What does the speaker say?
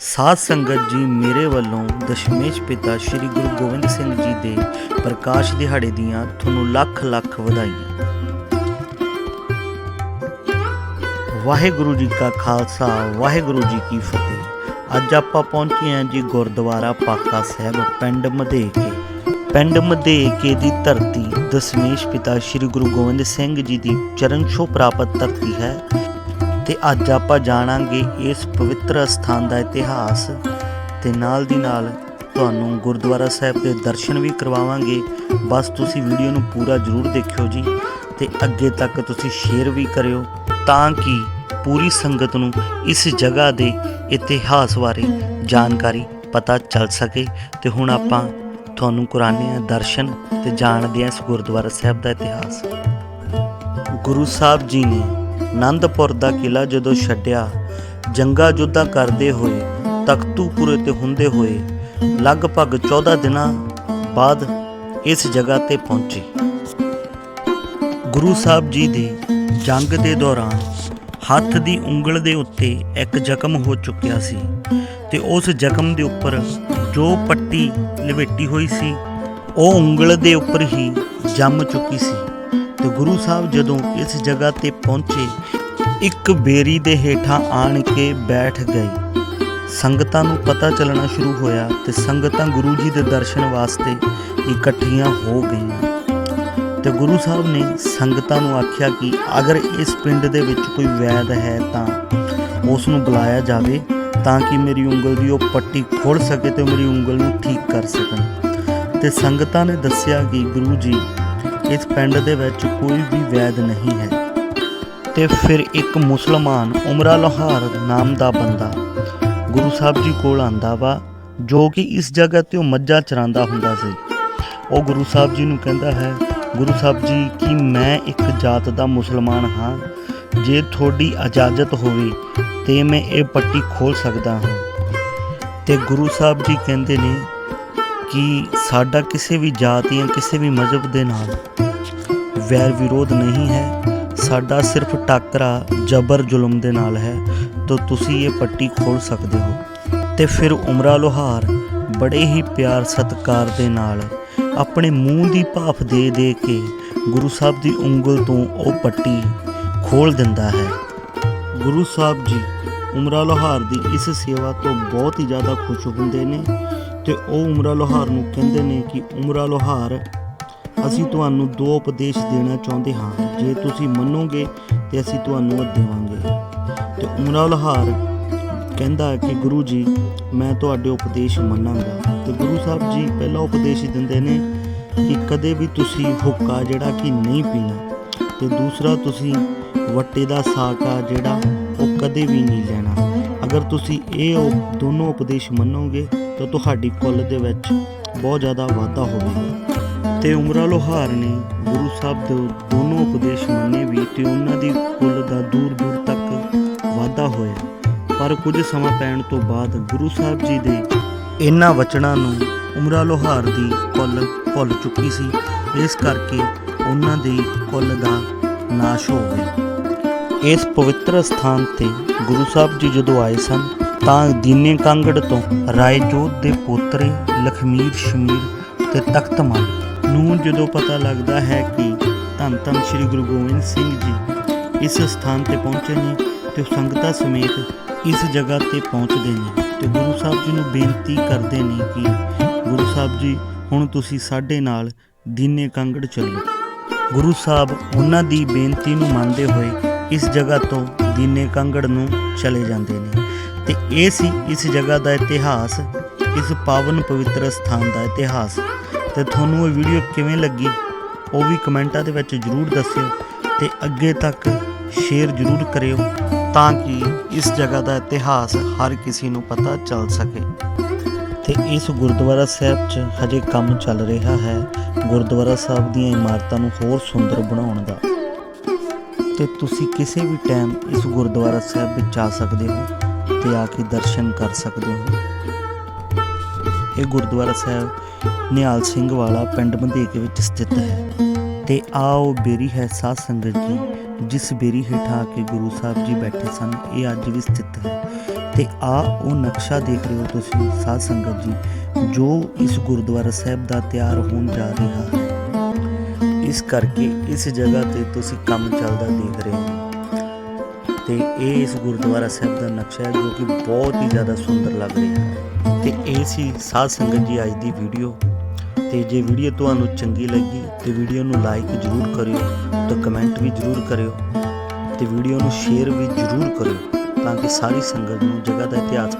ਸਾਧ ਸੰਗਤ ਜੀ ਮੇਰੇ ਵੱਲੋਂ ਦਸ਼ਮੇਸ਼ ਪਿਤਾ ਸ੍ਰੀ ਗੁਰੂ ਗੋਬਿੰਦ ਸਿੰਘ ਜੀ ਦੇ ਪ੍ਰਕਾਸ਼ ਦਿਹਾੜੇ ਦੀਆਂ ਤੁਹਾਨੂੰ ਲੱਖ ਲੱਖ ਵਧਾਈਆਂ। ਵਾਹਿਗੁਰੂ ਜੀ ਕਾ ਖਾਲਸਾ, ਵਾਹਿਗੁਰੂ ਜੀ ਕੀ ਫਤਿਹ। ਅੱਜ ਆਪਾਂ ਪਹੁੰਚੇ ਹਾਂ ਜੀ ਗੁਰਦੁਆਰਾ ਪਾਕਾ ਸਾਹਿਬ ਪਿੰਡ ਮਧੇਕੇ। ਪਿੰਡ ਮਧੇਕੇ ਦੀ ਧਰਤੀ ਦਸ਼ਮੇਸ਼ ਪਿਤਾ ਸ੍ਰੀ ਗੁਰੂ ਗੋਬਿੰਦ ਸਿੰਘ ਜੀ ਦੀ ਚਰਨ ਛੋਹ ਪ੍ਰਾਪਤ ਧਰਤੀ ਹੈ। ਤੇ ਅੱਜ ਆਪਾਂ ਜਾਣਾਂਗੇ ਇਸ ਪਵਿੱਤਰ ਸਥਾਨ ਦਾ ਇਤਿਹਾਸ ਤੇ ਨਾਲ ਦੀ ਨਾਲ ਤੁਹਾਨੂੰ ਗੁਰਦੁਆਰਾ ਸਾਹਿਬ ਦੇ ਦਰਸ਼ਨ ਵੀ ਕਰਵਾਵਾਂਗੇ। ਬਸ ਤੁਸੀਂ ਵੀਡੀਓ ਨੂੰ ਪੂਰਾ ਜ਼ਰੂਰ ਦੇਖਿਓ ਜੀ ਤੇ ਅੱਗੇ ਤੱਕ ਤੁਸੀਂ ਸ਼ੇਅਰ ਵੀ ਕਰਿਓ ਤਾਂ ਕਿ ਪੂਰੀ ਸੰਗਤ ਨੂੰ ਇਸ ਜਗ੍ਹਾ ਦੇ ਇਤਿਹਾਸ ਬਾਰੇ ਜਾਣਕਾਰੀ ਪਤਾ ਚੱਲ ਸਕੇ। ਤੇ ਹੁਣ ਆਪਾਂ ਤੁਹਾਨੂੰ ਕਰਾਉਂਦੇ ਹਾਂ ਦਰਸ਼ਨ ਤੇ ਜਾਣਦੇ ਹਾਂ ਇਸ ਗੁਰਦੁਆਰਾ ਸਾਹਿਬ ਦਾ ਇਤਿਹਾਸ। ਗੁਰੂ ਸਾਹਿਬ ਜੀ ਨੇ ਆਨੰਦਪੁਰ ਦਾ ਕਿਲਾ ਜਦੋਂ ਛੱਡਿਆ, ਜੰਗਾ ਜੁੱਧਾ ਕਰਦੇ ਹੋਏ ਤਖਤੂਪੁਰੇ ਤੇ ਹੁੰਦੇ ਹੋਏ, ਲਗਭਗ 14 ਦਿਨਾਂ ਬਾਅਦ ਇਸ ਜਗ੍ਹਾ ਤੇ ਪਹੁੰਚੇ। ਗੁਰੂ ਸਾਹਿਬ ਜੀ ਦੇ ਜੰਗ ਦੇ ਦੌਰਾਨ ਹੱਥ ਦੀ ਉਂਗਲ ਦੇ ਉੱਤੇ ਇੱਕ ਜ਼ਖਮ ਹੋ ਚੁੱਕਿਆ ਸੀ ਤੇ ਉਸ ਜ਼ਖਮ ਦੇ ਉੱਪਰ ਜੋ ਪੱਟੀ ਲਵੇਟੀ ਹੋਈ ਸੀ, ਉਹ ਉਂਗਲ ਦੇ ਉੱਪਰ ਹੀ ਜੰਮ ਚੁੱਕੀ ਸੀ। ਤੇ ਗੁਰੂ ਸਾਹਿਬ ਜਦੋਂ ਇਸ ਜਗ੍ਹਾ ਤੇ ਪਹੁੰਚੇ, ਇੱਕ ਬੇਰੀ ਦੇ ਹੇਠਾਂ ਆਣ ਕੇ ਬੈਠ ਗਏ ਸੰਗਤਾਂ ਨੂੰ ਪਤਾ ਚੱਲਣਾ ਸ਼ੁਰੂ ਹੋਇਆ ਤੇ ਸੰਗਤਾਂ ਗੁਰੂ ਜੀ ਦੇ ਦਰਸ਼ਨ ਵਾਸਤੇ ਇਕੱਠੀਆਂ ਹੋ ਗਈਆਂ। ਤੇ ਗੁਰੂ ਸਾਹਿਬ ਨੇ ਸੰਗਤਾਂ ਨੂੰ ਆਖਿਆ ਕਿ ਅਗਰ ਇਸ ਪਿੰਡ ਦੇ ਵਿੱਚ ਕੋਈ ਵੈਦ ਹੈ ਤਾਂ ਉਸ ਨੂੰ ਬੁਲਾਇਆ ਜਾਵੇ ਤਾਂ ਕਿ ਮੇਰੀ ਉਂਗਲ ਦੀ ਉਹ ਪੱਟੀ ਖੋਲ ਸਕੇ ਤੇ ਮੇਰੀ ਉਂਗਲ ਨੂੰ ਠੀਕ ਕਰ ਸਕਣ। ਤੇ ਸੰਗਤਾਂ ਨੇ ਦੱਸਿਆ ਕਿ ਗੁਰੂ ਜੀ ਇਸ ਪਿੰਡ ਦੇ ਵਿੱਚ ਕੋਈ ਵੀ ਵੈਦ ਨਹੀਂ ਹੈ। ਤੇ ਫਿਰ ਇੱਕ ਮੁਸਲਮਾਨ ਉਮਰਾ ਲੋਹਾਰ ਨਾਮ ਦਾ ਬੰਦਾ ਗੁਰੂ ਸਾਹਿਬ ਜੀ ਕੋਲ ਆਂਦਾ ਵਾ, ਜੋ ਕਿ ਇਸ ਜਗ੍ਹਾ ਤੇ ਉਹ ਮੱਝਾਂ ਚਰਾਂਦਾ ਹੁੰਦਾ ਸੀ। ਉਹ ਗੁਰੂ ਸਾਹਿਬ ਜੀ ਨੂੰ ਕਹਿੰਦਾ ਹੈ, ਗੁਰੂ ਸਾਹਿਬ ਜੀ, ਕਿ ਮੈਂ ਇੱਕ ਜਾਤ ਦਾ ਮੁਸਲਮਾਨ ਹਾਂ? ਜੇ ਤੁਹਾਡੀ ਇਜਾਜ਼ਤ ਹੋਵੇ ਤੇ ਮੈਂ ਇਹ ਪੱਟੀ ਖੋਲ ਸਕਦਾ ਹਾਂ। ਤੇ ਗੁਰੂ ਸਾਹਿਬ ਜੀ ਕਹਿੰਦੇ ਨੇ ਕਿ ਸਾਡਾ ਕਿਸੇ ਵੀ ਜਾਤ ਜਾਂ ਕਿਸੇ ਵੀ ਮਜ਼ਹਬ ਦੇ ਨਾਲ ਵੈਰ ਵਿਰੋਧ ਨਹੀਂ ਹੈ। ਸਾਡਾ ਸਿਰਫ ਟਾਕਰਾ ਜ਼ਬਰ ਜ਼ੁਲਮ ਦੇ ਨਾਲ ਹੈ। ਤਾਂ ਤੁਸੀਂ ਇਹ ਪੱਟੀ ਖੋਲ ਸਕਦੇ ਹੋ। ਤੇ ਫਿਰ ਉਮਰਾ ਲੋਹਾਰ, ਬੜੇ ਹੀ ਪਿਆਰ ਸਤਿਕਾਰ ਦੇ ਨਾਲ ਆਪਣੇ ਮੂੰਹ ਦੀ ਭਾਫ ਦੇ ਦੇ ਕੇ ਗੁਰੂ ਸਾਹਿਬ ਦੀ ਉਂਗਲ ਤੋਂ ਉਹ ਪੱਟੀ ਖੋਲ ਦਿੰਦਾ ਹੈ। ਗੁਰੂ ਸਾਹਿਬ ਜੀ, ਉਮਰਾ ਲੋਹਾਰ ਦੀ ਇਸ ਸੇਵਾ ਤੋਂ ਬਹੁਤ ਹੀ ਜ਼ਿਆਦਾ ਖੁਸ਼ ਹੁੰਦੇ ਨੇ ਤੇ ਉਹ ਉਮਰਾ ਲੋਹਾਰ ਨੂੰ ਕਹਿੰਦੇ ਨੇ ਕਿ ਉਮਰਾ ਲੋਹਾਰ ਅਸੀਂ ਤੁਹਾਨੂੰ ਦੋ ਉਪਦੇਸ਼ ਦੇਣਾ ਚਾਹੁੰਦੇ ਹਾਂ। ਜੇ ਤੁਸੀਂ ਮੰਨੋਗੇ ਤੇ ਅਸੀਂ ਤੁਹਾਨੂੰ ਉਹ ਦੇਵਾਂਗੇ। ਤੇ ਉਮਰਾ ਲੋਹਾਰ ਕਹਿੰਦਾ ਕਿ ਗੁਰੂ ਜੀ, ਮੈਂ ਤੁਹਾਡੇ ਉਪਦੇਸ਼ ਮੰਨਾਂਗਾ। ਤੇ ਗੁਰੂ ਸਾਹਿਬ ਜੀ ਪਹਿਲਾ ਉਪਦੇਸ਼ ਦਿੰਦੇ ਨੇ ਕਿ ਕਦੇ ਵੀ ਤੁਸੀਂ ਹੁੱਕਾ ਜਿਹੜਾ ਕਿ ਨਹੀਂ ਪੀਣਾ, ਤੇ ਦੂਸਰਾ ਤੁਸੀਂ ਵੱਟੇ ਦਾ ਸਾਕਾ ਜਿਹੜਾ ਉਹ ਕਦੇ ਵੀ ਨਹੀਂ ਲੈਣਾ। ਅਗਰ ਤੁਸੀਂ ਇਹ ਉਪ- ਦੋਨੋਂ ਉਪਦੇਸ਼ ਮੰਨੋਗੇ, ਤਾਂ ਤੁਹਾਡੀ ਕੁੱਲ ਦੇ ਵਿੱਚ ਬਹੁਤ ਜ਼ਿਆਦਾ ਵਾਧਾ ਹੋਵੇਗਾ। ਤੇ ਉਮਰਾ ਲੋਹਾਰ ਨੇ ਗੁਰੂ ਸਾਹਿਬ ਦੇ ਦੋਨੋਂ ਉਪਦੇਸ਼ ਮੰਨੇ ਵੀ ਤੇ ਉਹਨਾਂ ਦੀ ਕੁੱਲ ਦਾ ਦੂਰ ਦੂਰ ਤੱਕ ਵਾਧਾ ਹੋਇਆ। ਪਰ ਕੁਝ ਸਮਾਂ ਪੈਣ ਤੋਂ ਬਾਅਦ ਗੁਰੂ ਸਾਹਿਬ ਜੀ ਦੇ ਇਹਨਾਂ ਵਚਨਾਂ ਨੂੰ ਉਮਰਾ ਲੋਹਾਰ ਦੀ ਕੁੱਲ ਭੁੱਲ ਚੁੱਕੀ ਸੀ। ਇਸ ਕਰਕੇ ਉਹਨਾਂ ਦੀ ਕੁੱਲ ਦਾ ਨਾਸ਼ ਹੋ ਗਿਆ। ਇਸ ਪਵਿੱਤਰ ਸਥਾਨ ਤੇ ਗੁਰੂ ਸਾਹਿਬ ਜੀ ਜਦੋਂ ਆਏ ਸਨ, ਤਾਂ ਦੀਨੇ ਕਾਂਗੜ ਤੋਂ ਰਾਏ ਜੋਧ ਦੇ ਪੋਤਰੇ ਲਖਮੀਰ ਸ਼ਮੀਰ ਤੇ ਤਖਤ ਮਲ ਨੂੰ ਜਦੋਂ ਪਤਾ ਲੱਗਦਾ ਹੈ ਕਿ ਧੰਨ ਧੰਨ ਸ੍ਰੀ ਗੁਰੂ ਗੋਬਿੰਦ ਸਿੰਘ ਜੀ ਇਸ ਸਥਾਨ ਤੇ ਪਹੁੰਚੇ ਨੇ ਤੇ ਸੰਗਤਾਂ ਸਮੇਤ ਇਸ ਜਗ੍ਹਾ ਤੇ ਪਹੁੰਚਦੇ ਨੇ ਤੇ ਗੁਰੂ ਸਾਹਿਬ ਜੀ ਨੂੰ ਬੇਨਤੀ ਕਰਦੇ ਨੇ ਕਿ ਗੁਰੂ ਸਾਹਿਬ ਜੀ, ਹੁਣ ਤੁਸੀਂ ਸਾਡੇ ਨਾਲ ਦੀਨੇ ਕਾਂਗੜ ਚੱਲੋ। ਗੁਰੂ ਸਾਹਿਬ ਉਹਨਾਂ ਦੀ ਬੇਨਤੀ ਨੂੰ ਮੰਨਦੇ ਹੋਏ ਇਸ ਜਗ੍ਹਾ ਤੋਂ ਦੀਨੇ ਕਾਂਗੜ ਨੂੰ ਚਲੇ ਜਾਂਦੇ ਨੇ ਤੇ ਇਹ ਸੀ ਇਸ ਜਗ੍ਹਾ ਦਾ ਇਤਿਹਾਸ, ਇਸ ਪਾਵਨ ਪਵਿੱਤਰ ਸਥਾਨ ਦਾ ਇਤਿਹਾਸ। ਤੇ ਤੁਹਾਨੂੰ ਇਹ ਵੀਡੀਓ ਕਿਵੇਂ ਲੱਗੀ, ਉਹ ਵੀ ਕਮੈਂਟਾਂ ਦੇ ਵਿੱਚ ਜਰੂਰ ਦੱਸਿਓ ਤੇ ਅੱਗੇ ਤੱਕ ਸ਼ੇਅਰ ਜਰੂਰ ਕਰਿਓ ਤਾਂ ਕਿ ਇਸ ਜਗ੍ਹਾ ਦਾ ਇਤਿਹਾਸ ਹਰ ਕਿਸੇ ਨੂੰ ਪਤਾ ਚੱਲ ਸਕੇ। ਤੇ ਇਸ ਗੁਰਦੁਆਰਾ ਸਾਹਿਬ 'ਚ ਹਜੇ ਕੰਮ ਚੱਲ ਰਿਹਾ ਹੈ, ਗੁਰਦੁਆਰਾ ਸਾਹਿਬ ਦੀਆਂ ਇਮਾਰਤਾਂ ਨੂੰ ਹੋਰ ਸੁੰਦਰ ਬਣਾਉਣ ਦਾ। ਤੇ ਤੁਸੀਂ ਕਿਸੇ ਵੀ ਟਾਈਮ ਇਸ ਗੁਰਦੁਆਰਾ ਸਾਹਿਬ ਵਿੱਚ ਜਾ ਸਕਦੇ ਹੋ ਤੇ ਆ ਕੇ ਦਰਸ਼ਨ ਕਰ ਸਕਦੇ ਹੋ। ਇਹ ਗੁਰਦੁਆਰਾ ਸਾਹਿਬ ਨਿਹਾਲ ਸਿੰਘ ਵਾਲਾ ਪਿੰਡ ਮੰਧੇਕੇ ਵਿੱਚ ਸਥਿਤ ਹੈ। ਤੇ ਆਓ ਬੇਰੀ ਹੈ ਸਾਧ ਸੰਗਤ ਜੀ, ਜਿਸ ਬੇਰੀ ਹੇਠ ਆ ਕੇ ਗੁਰੂ ਸਾਹਿਬ ਜੀ ਬੈਠੇ ਸਨ, ਇਹ ਅੱਜ ਵੀ ਸਥਿਤ ਹੈ। ਤੇ ਆ ਉਹ ਨਕਸ਼ਾ ਦੇਖ ਰਹੇ ਹੋ ਤੁਸੀਂ, ਸਾਧ ਸੰਗਤ ਜੀ, ਜੋ ਇਸ ਗੁਰਦੁਆਰਾ ਸਾਹਿਬ ਦਾ ਤਿਆਰ ਹੋਣ ਜਾ ਰਿਹਾ ਹੈ। ਇਸ ਕਰਕੇ ਇਸ ਜਗ੍ਹਾ ਤੇ ਤੁਸੀਂ ਕੰਮ ਚੱਲਦਾ ਦੇਖ ਰਹੇ ਹੋ। ਤੇ ਇਹ ਇਸ ਗੁਰਦੁਆਰਾ ਸਾਹਿਬ ਦਾ ਨਕਸ਼ਾ ਹੈ, ਜੋ ਕਿ ਬਹੁਤ ਹੀ ਜ਼ਿਆਦਾ ਸੁੰਦਰ ਲੱਗ ਰਿਹਾ ਹੈ। ਤੇ ਇਹ ਸੀ ਸਾਧ ਸੰਗਤ ਜੀ ਅੱਜ ਦੀ ਵੀਡੀਓ। ਤੇ ਜੇ ਵੀਡੀਓ ਤੁਹਾਨੂੰ ਚੰਗੀ ਲੱਗੀ ਤੇ ਵੀਡੀਓ ਨੂੰ ਲਾਈਕ ਜ਼ਰੂਰ ਕਰਿਓ ਤੇ ਕਮੈਂਟ ਵੀ ਜ਼ਰੂਰ ਕਰਿਓ ਤੇ ਵੀਡੀਓ ਨੂੰ ਸ਼ੇਅਰ ਵੀ ਜ਼ਰੂਰ ਕਰਿਓ ਤਾਂ ਕਿ ਸਾਰੀ ਸੰਗਤ ਨੂੰ ਜਗ੍ਹਾ ਦਾ ਇਤਿਹਾਸ